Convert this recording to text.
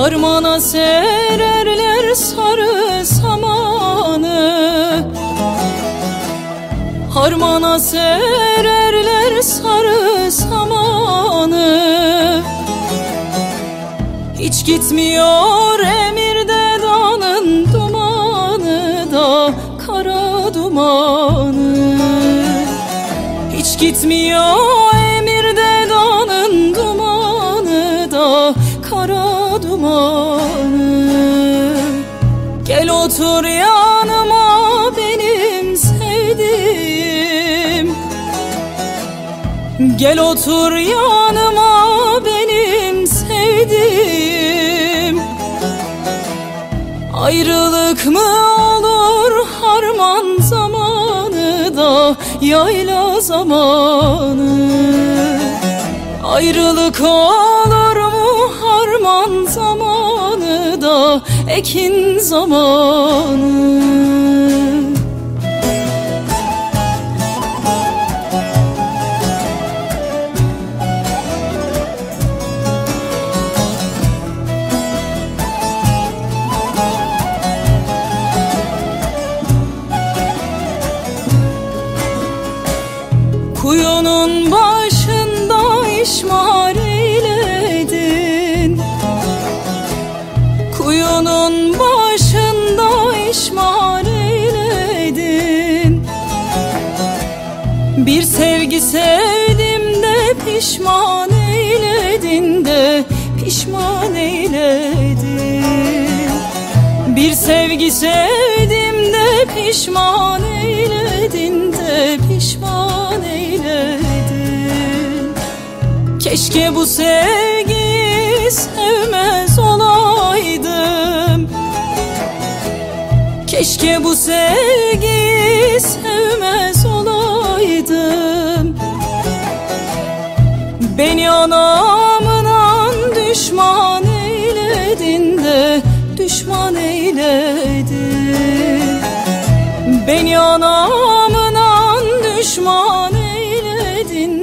Harmana sererler sarı samanı. Harmana sererler sarı samanı. Hiç gitmiyor emirde dağın dumanı da kara dumanı. Hiç gitmiyor dumanı Gel otur yanıma benim sevdiğim. Gel otur yanıma benim sevdiğim. Ayrılık mı olur harman zamanı da yayla zamanı? Ayrılık olur ekin zamanı. Kuyunun başında işmar Bir sevgi sevdim de pişman eyledin de pişman eyledin. Bir sevgi sevdim de pişman eyledin de pişman eyledin. Keşke bu sevgiyi sevmez olaydım. Keşke bu sevgiyi sevmez olaydım Beni anamından düşman eyledin de düşman eyledin. Beni anamından düşman eyledin